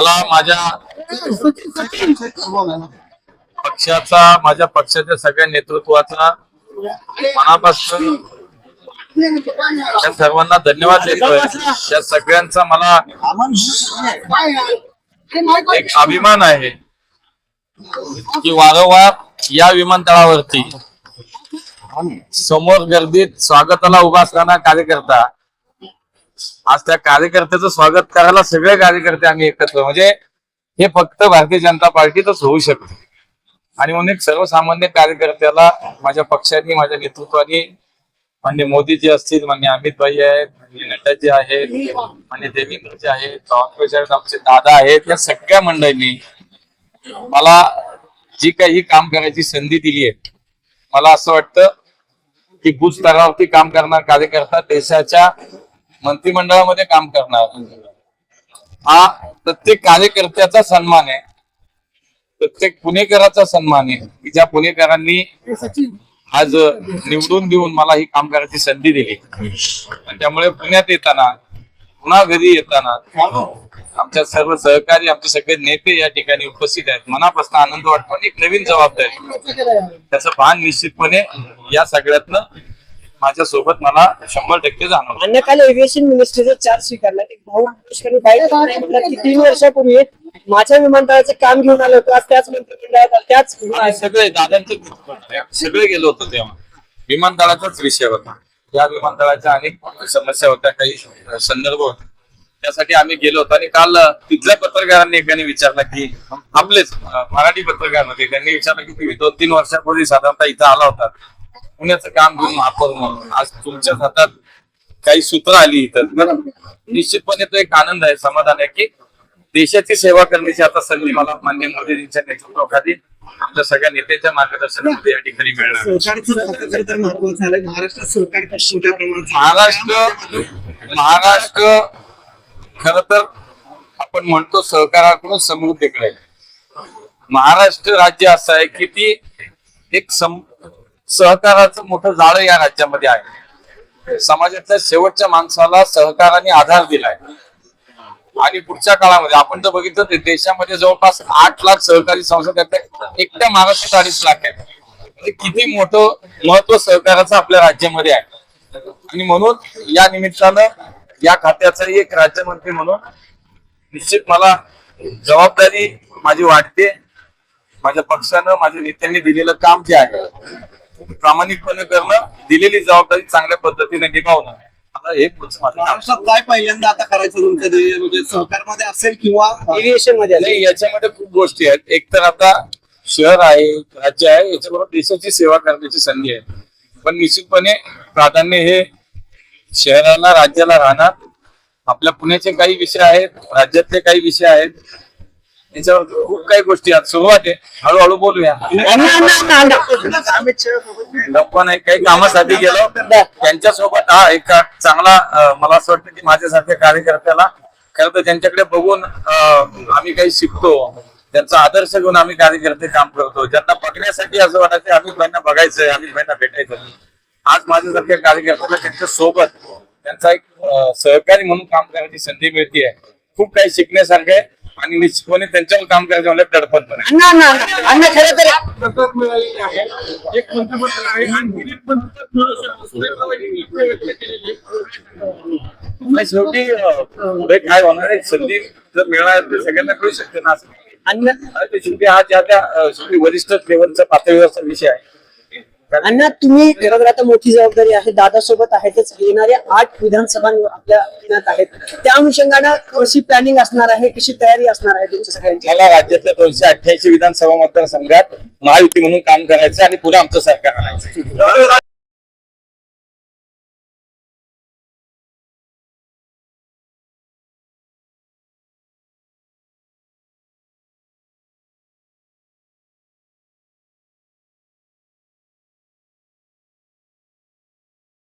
मला माझ्या पक्षाचा माझ्या पक्षाच्या सगळ्या नेतृत्वाचा मनापासून त्या सर्वांना धन्यवाद देतोय. त्या सगळ्यांचा मला एक अभिमान आहे की वारंवार या विमानतळावरती समोर गर्दीत स्वागताला उभा असताना कार्यकर्ता आज त्या कार्यकर्त्याचं स्वागत करायला सगळे कार्यकर्ते आम्ही एकत्र म्हणजे हे फक्त भारतीय जनता पार्टीतच होऊ शकते. आणि म्हणून एक सर्वसामान्य कार्यकर्त्याला माझ्या पक्षाने माझ्या नेतृत्वाने म्हणजे मोदीजी असतील म्हणजे अमित भाई आहेत म्हणजे नड्डाजी आहेत म्हणजे देवेंद्रजी आहेत आमचे दादा आहेत या सगळ्या मंडळींनी मला जी काही काम करायची संधी दिली आहे मला असं वाटतं की भूस्तरावरती काम करणार कार्यकर्ता देशाच्या मंत्रिमंडळामध्ये काम करणार. हा प्रत्येक कार्यकर्त्याचा सन्मान आहे. प्रत्येक पुणेकराचा सन्मान आहे. की ज्या पुणेकरांनी आज निवडून देऊन मला ही काम करायची संधी दिली. त्यामुळे पुण्यात येताना पुन्हा घरी येताना आमच्या सर्व सहकारी आमचे सगळे नेते या ठिकाणी उपस्थित आहेत. मनापासून आनंद वाटतो आणि एक नवीन जबाबदारी. त्याचं भान निश्चितपणे या सगळ्यातनं माझ्या सोबत मला शंभर टक्के जाणवलं. अन्य काल एव्हिएशन मिनिस्ट्रीचे चार्ज स्वीकारला. भाऊ की तीन वर्षापूर्वी माझ्या विमानतळाचे काम घेऊन आलो होतो. आज त्याच मंत्रिमंडळात आलो, त्याच आणि सगळे दादांचे सगळे गेलो होतो तेव्हा. विमानतळाचाच विषय होता. या विमानतळाच्या अनेक समस्या होत्या काही संदर्भ होते. त्यासाठी आम्ही गेलो होतो. आणि काल तिथल्या पत्रकारांनी एकाने विचारलं की आपलेच अं, मराठी पत्रकार होते. त्यांनी विचारलं की तुम्ही दोन तीन वर्षापूर्वी साधारणतः इथं आला होता पुण्याचं काम घेऊन महापौर म्हणून. आज तुमच्या हातात काही सूत्र आली इथं. तर निश्चितपणे तो एक आनंद आहे समाधान आहे की देशाची सेवा करण्याची आता संधी मला मान्य मोदीजींच्या नेतृत्वाखाली आमच्या सगळ्या नेत्यांच्या मार्गदर्शनामध्ये या ठिकाणी मिळणार. महाराष्ट्रात सहकारी मोठ्या प्रमाणात महाराष्ट्र महाराष्ट्र खर तर आपण म्हणतो सहकाराकडून समृद्धीकडे. महाराष्ट्र राज्य असं आहे की ती एक सम सहकाराचं मोठं जाळं या राज्यामध्ये आहे. समाजातल्या शेवटच्या माणसाला सहकाराने आधार दिलाय. आणि पुढच्या काळामध्ये आपण जर बघितलं तर देशामध्ये जवळपास आठ लाख सहकारी संस्था आहेत. एकट्या महाराष्ट्रात अडीच लाख आहेत. म्हणजे किती मोठं महत्त्व सहकाराचं आपल्या राज्यामध्ये आहे. आणि म्हणून या निमित्तानं या खात्याचा एक राज्यमंत्री म्हणून निश्चित मला जबाबदारी माझी वाटते माझ्या पक्षानं माझ्या नेत्यांनी दिलेलं काम जे आहे प्रामाणिकपणे करणं दिलेली जबाबदारी चांगल्या पद्धतीने निभावणं. आता हे. महाराष्ट्रात काय पहिल्यांदा आता करायचं तुमच्या म्हणजे सहकारमध्ये असेल किंवा एव्हिएशनमध्ये. नाही याच्यामध्ये खूप गोष्टी आहेत. एक तर आता शहर आहे राज्य आहे याच्याबरोबर देशाची सेवा करण्याची संधी आहे. पण निश्चितपणे प्राधान्य हे शहराला राज्याला राहणार. आपल्या पुण्याचे काही विषय आहेत राज्यातले काही विषय आहेत. याच्यावर खूप काही गोष्टी आहेत. सुरुवात आहे. हळूहळू बोलूया. गप्पा नाही काही कामासाठी गेलो. त्यांच्यासोबत हा एक चांगला मला असं वाटतं की माझ्यासारख्या कार्यकर्त्याला खरं तर त्यांच्याकडे बघून आम्ही काही शिकतो. त्यांचा आदर्श घेऊन आम्ही कार्यकर्ते काम करतो. ज्यांना बघण्यासाठी असं वाटायचं आम्ही त्यांना बघायचंय आम्ही त्यांना भेटायचं आज माझ्यासारख्या कार्यकर्त्याला त्यांच्यासोबत त्यांचा एक सहकारी म्हणून काम करण्याची संधी मिळते खूप काही शिकण्यासारखं आहे. आणि निश्चितपणे त्यांच्यावर काम करायचं म्हणजे दडपण पण आहे अण्णा अण्णा अण्णा खरं तर नाही, शेवटी अं, पुढे काय होणार आहे संधी जर मिळणार तर सगळ्यांना कळू शकते ना. असं. अण्णा आणि ते शेवटी हा ज्या त्या अं, शेवटी वरिष्ठ लेवलचा पातळीवरचा विषय आहे. अण्णा तुम्ही खरं तर आता मोठी जबाबदारी आहे दादा सोबत आहेतच येणाऱ्या आठ विधानसभा आपल्या पुण्यात आहेत त्या अनुषंगानं कशी प्लॅनिंग असणार आहे कशी तयारी असणार आहे तुमच्या सगळ्यांची? मला राज्यातल्या दोनशे अठ्ठ्याऐंशी विधानसभा मतदारसंघात महायुती म्हणून काम करायचं आणि पुढे आमचं सरकार आणायचं